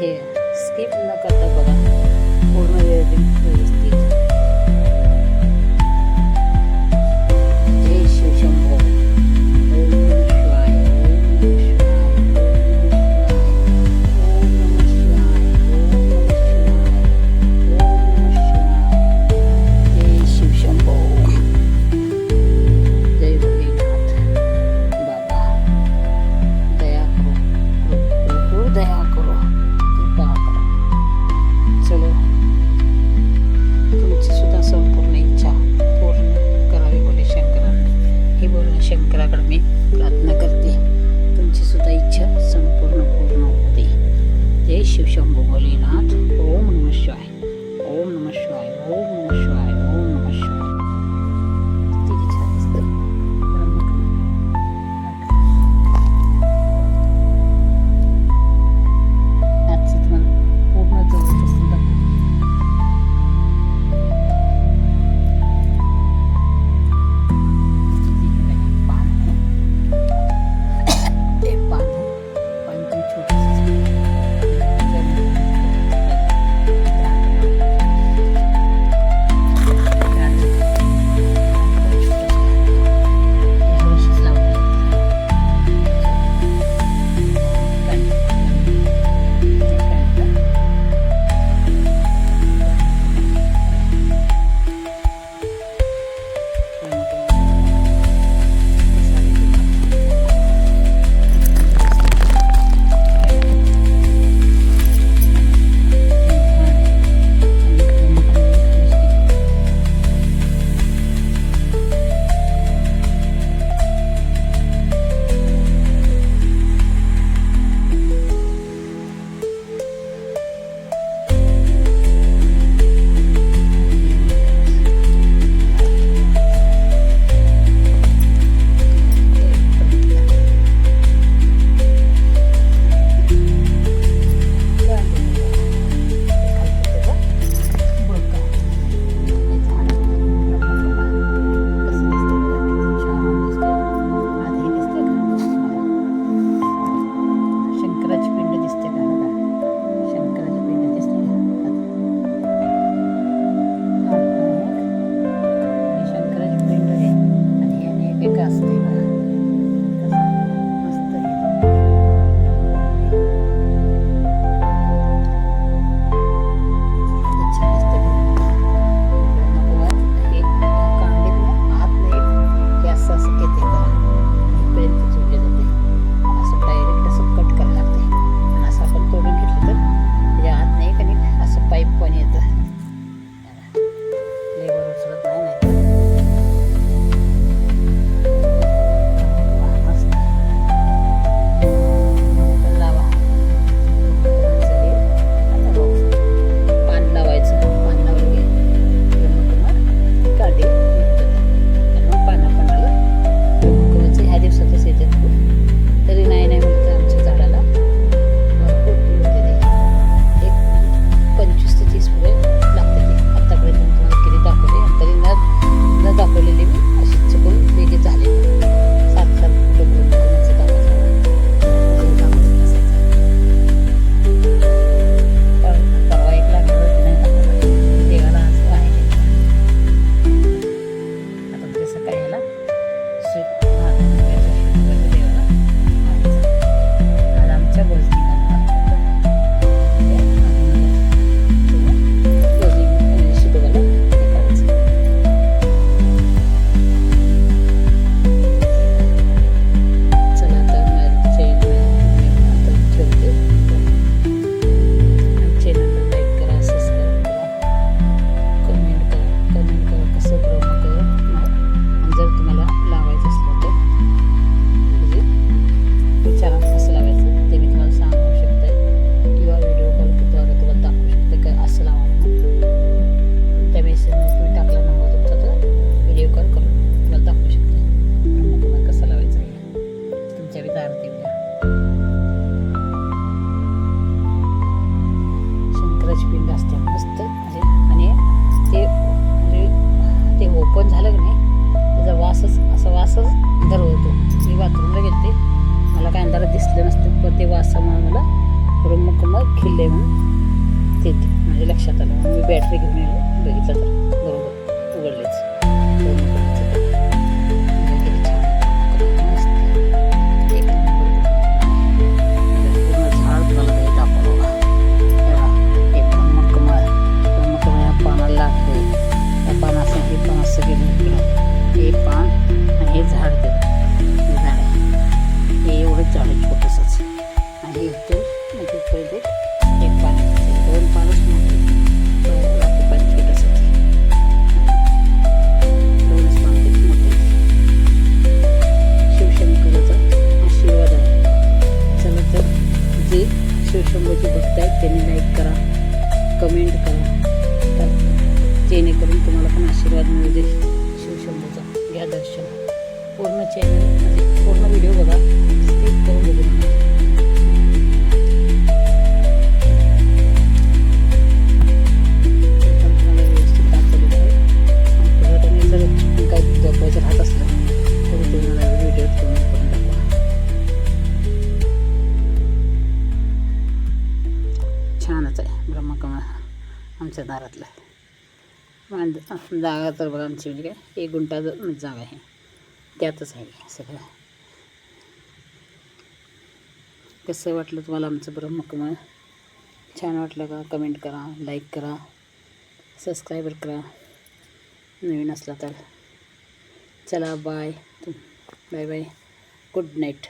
हे स्किप न करता बघा. पूर्ण वेळ व्यवस्थित. खिल्ले म्हणून. ते माझ्या म्हणजे लक्षात आलं मी बॅटरी घेऊन आलो बघितलं तर. कमेंट करा. तर जेणेकरून तुम्हाला पण आशीर्वाद मिळू दे शिवशंभूचा. घ्या दर्शन. पूर्ण चॅनल म्हणजे पूर्ण व्हिडिओ बघा. घातला. मांड जागा तर बघा आमची म्हणजे काय एक गुंठा म्हणजे जागा आहे. त्यातच आहे सगळं. कसं वाटलं तुम्हाला आमचं ब्रह्मकमळ छान वाटलं का? कमेंट करा लाईक करा सबस्क्राईबर करा. नवीन असला तर. चला bye. Bye bye. Good night.